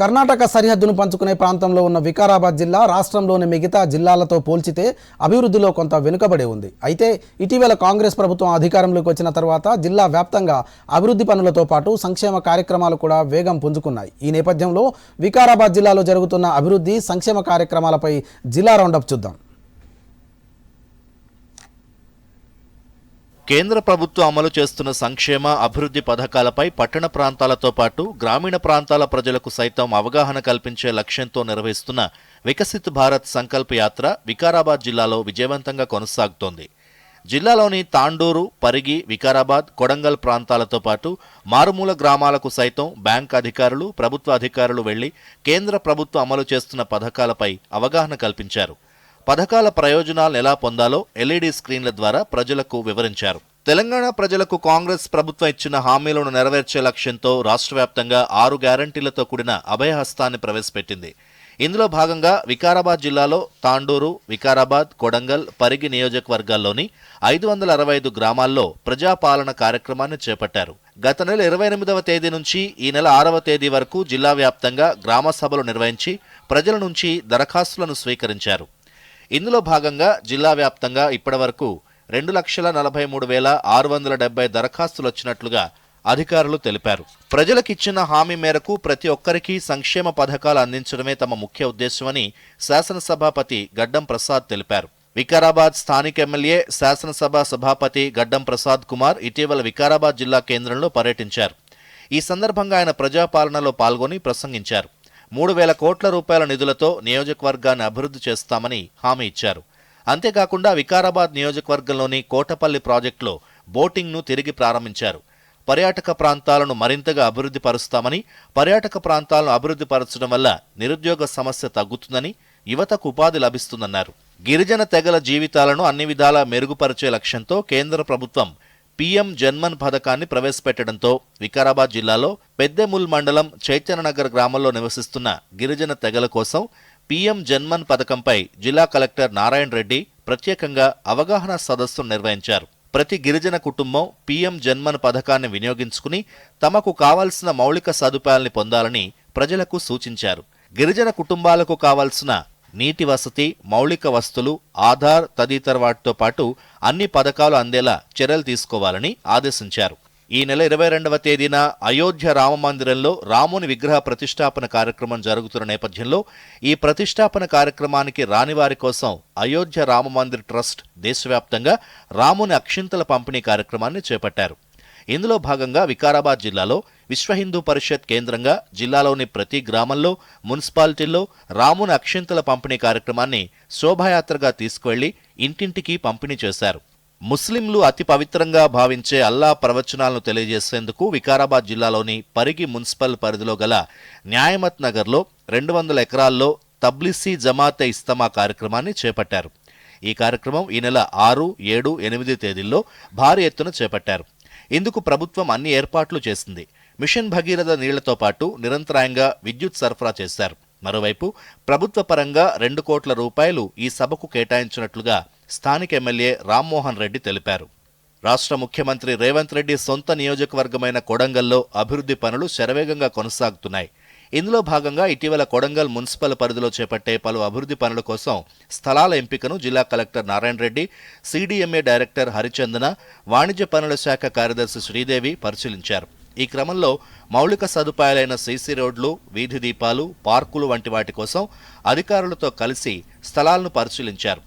కర్ణాటక సరిహద్దును పంచుకునే ప్రాంతంలో ఉన్న వికారాబాద్ జిల్లా రాష్ట్రంలోని మిగతా జిల్లాలతో పోల్చితే అభివృద్ధిలో కొంత వెనుకబడి ఉంది. అయితే ఇటీవల కాంగ్రెస్ ప్రభుత్వం అధికారంలోకి వచ్చిన తర్వాత జిల్లా వ్యాప్తంగా అభివృద్ధి పనులతో పాటు సంక్షేమ కార్యక్రమాలు కూడా వేగం పుంజుకున్నాయి. ఈ నేపథ్యంలో వికారాబాద్ జిల్లాలో జరుగుతున్న అభివృద్ధి సంక్షేమ కార్యక్రమాలపై జిల్లా రౌండప్ చూద్దాం. కేంద్ర ప్రభుత్వం అమలు చేస్తున్న సంక్షేమ అభివృద్ధి పథకాలపై పట్టణ ప్రాంతాలతో పాటు గ్రామీణ ప్రాంతాల ప్రజలకు సైతం అవగాహన కల్పించే లక్ష్యంతో నిర్వహిస్తున్న వికసిత్ భారత్ సంకల్ప యాత్ర వికారాబాద్ జిల్లాలో విజయవంతంగా కొనసాగుతోంది. జిల్లాలోని తాండూరు పరిగి వికారాబాద్ కొడంగల్ ప్రాంతాలతో పాటు మారుమూల గ్రామాలకు సైతం బ్యాంక్ అధికారులు ప్రభుత్వ అధికారులు వెళ్ళి కేంద్ర ప్రభుత్వం అమలు చేస్తున్న పథకాలపై అవగాహన కల్పించారు. పథకాల ప్రయోజనాలు ఎలా పొందాలో ఎల్ఈడి స్క్రీన్ల ద్వారా ప్రజలకు వివరించారు. తెలంగాణ ప్రజలకు కాంగ్రెస్ ప్రభుత్వం ఇచ్చిన హామీలను నెరవేర్చే లక్ష్యంతో రాష్ట్ర వ్యాప్తంగా ఆరు గ్యారంటీలతో కూడిన అభయహస్తాన్ని ప్రవేశపెట్టింది. ఇందులో భాగంగా వికారాబాద్ జిల్లాలో తాండూరు వికారాబాద్ కొడంగల్ పరిగి నియోజకవర్గాల్లోని ఐదు వందల అరవై ఐదు గ్రామాల్లో ప్రజాపాలన కార్యక్రమాన్ని చేపట్టారు. గత నెల ఇరవై ఎనిమిదవ తేదీ నుంచి ఈ నెల ఆరవ తేదీ వరకు జిల్లా వ్యాప్తంగా గ్రామ సభలు నిర్వహించి ప్రజల నుంచి దరఖాస్తులను స్వీకరించారు. ఇందులో భాగంగా జిల్లా వ్యాప్తంగా ఇప్పటివరకు రెండు లక్షల నలభై మూడు వేల ఆరు వందల డెబ్బై దరఖాస్తులు వచ్చినట్లుగా అధికారులు తెలిపారు. ప్రజలకిచ్చిన హామీ మేరకు ప్రతి ఒక్కరికి సంక్షేమ పథకాలు అందించడమే తమ ముఖ్య ఉద్దేశమని శాసనసభాపతి గడ్డం ప్రసాద్ తెలిపారు. వికారాబాద్ స్థానిక ఎమ్మెల్యే శాసనసభ సభాపతి గడ్డం ప్రసాద్ కుమార్ ఇటీవల వికారాబాద్ జిల్లా కేంద్రంలో పర్యటించారు. ఈ సందర్భంగా ఆయన ప్రజాపాలనలో పాల్గొని ప్రసంగించారు. మూడు వేల కోట్ల రూపాయల నిధులతో నియోజకవర్గాన్ని అభివృద్ధి చేస్తామని హామీ ఇచ్చారు. అంతేకాకుండా వికారాబాద్ నియోజకవర్గంలోని కోటపల్లి ప్రాజెక్టులో బోటింగ్ను తిరిగి ప్రారంభించారు. పర్యాటక ప్రాంతాలను మరింతగా అభివృద్ధి పరుస్తామని పర్యాటక ప్రాంతాలను అభివృద్ధి పరచడం వల్ల నిరుద్యోగ సమస్య తగ్గుతుందని యువతకు ఉపాధి లభిస్తుందన్నారు. గిరిజన తెగల జీవితాలను అన్ని విధాలా మెరుగుపరిచే లక్ష్యంతో కేంద్ర ప్రభుత్వం పీఎం జన్మన్ పథకాన్ని ప్రవేశపెట్టడంతో వికారాబాద్ జిల్లాలో పెద్దెముల్ మండలం చైతన్యనగర్ గ్రామంలో నివసిస్తున్న గిరిజన తెగల కోసం పీఎం జన్మన్ పథకంపై జిల్లా కలెక్టర్ నారాయణ రెడ్డి ప్రత్యేకంగా అవగాహన సదస్సును నిర్వహించారు. ప్రతి గిరిజన కుటుంబం పీఎం జన్మన్ పథకాన్ని వినియోగించుకుని తమకు కావాల్సిన మౌలిక సదుపాయాల్ని పొందాలని ప్రజలకు సూచించారు. గిరిజన కుటుంబాలకు కావాల్సిన నీటి వసతి మౌలిక వస్తువులు ఆధార్ తదితర వాటితో పాటు అన్ని పథకాలు అందేలా చర్యలు తీసుకోవాలని ఆదేశించారు. ఈ నెల ఇరవై రెండవ తేదీన అయోధ్య రామ మందిరంలో రాముని విగ్రహ ప్రతిష్టాపన కార్యక్రమం జరుగుతున్న నేపథ్యంలో ఈ ప్రతిష్టాపన కార్యక్రమానికి రాని వారి కోసం అయోధ్య రామ మందిర్ ట్రస్ట్ దేశవ్యాప్తంగా రాముని అక్షింతల పంపిణీ కార్యక్రమాన్ని చేపట్టారు. ఇందులో భాగంగా వికారాబాద్ జిల్లాలో విశ్వ హిందూ పరిషత్ కేంద్రంగా జిల్లాలోని ప్రతి గ్రామంలో మున్సిపాలిటీల్లో రాముని అక్షింతల పంపిణీ కార్యక్రమాన్ని శోభాయాత్రగా తీసుకువెళ్ళి ఇంటింటికి పంపిణీ చేశారు. ముస్లింలు అతి పవిత్రంగా భావించే అల్లా ప్రవచనాలను తెలియజేసేందుకు వికారాబాద్ జిల్లాలోని పరిగి మున్సిపల్ పరిధిలో గల న్యాయమత్ నగర్లో రెండు వందల ఎకరాల్లో తబ్లిసీ జమాతే ఇస్తమా కార్యక్రమాన్ని చేపట్టారు. ఈ కార్యక్రమం ఈ నెల ఆరు ఏడు ఎనిమిది తేదీల్లో భారీ ఎత్తున చేపట్టారు. ఇందుకు ప్రభుత్వం అన్ని ఏర్పాట్లు చేసింది? మిషన్ భగీరథ నీళ్ళతో పాటు నిరంతరాయంగా విద్యుత్ సరఫరా చేశారు. మరోవైపు ప్రభుత్వ పరంగా రెండు కోట్ల రూపాయలు ఈ సభకు కేటాయించినట్లుగా స్థానిక ఎమ్మెల్యే రామ్మోహన్ రెడ్డి తెలిపారు. రాష్ట్ర ముఖ్యమంత్రి రేవంత్ రెడ్డి సొంత నియోజకవర్గమైన కొడంగల్లో అభివృద్ధి పనులు శరవేగంగా కొనసాగుతున్నాయి. ఇందులో భాగంగా ఇటీవల కొడంగల్ మున్సిపల్ పరిధిలో చేపట్టే పలు అభివృద్ధి పనుల కోసం స్థలాల ఎంపికను జిల్లా collector Narayana Reddy C D M A director Harichandana వాణిజ్య పనుల శాఖ కార్యదర్శి శ్రీదేవి పరిశీలించారు. ఈ క్రమంలో మౌలిక సదుపాయాలైన సీసీ రోడ్లు వీధి దీపాలు పార్కులు వంటి వాటి కోసం అధికారులతో కలిసి స్థలాలను పరిశీలించారు.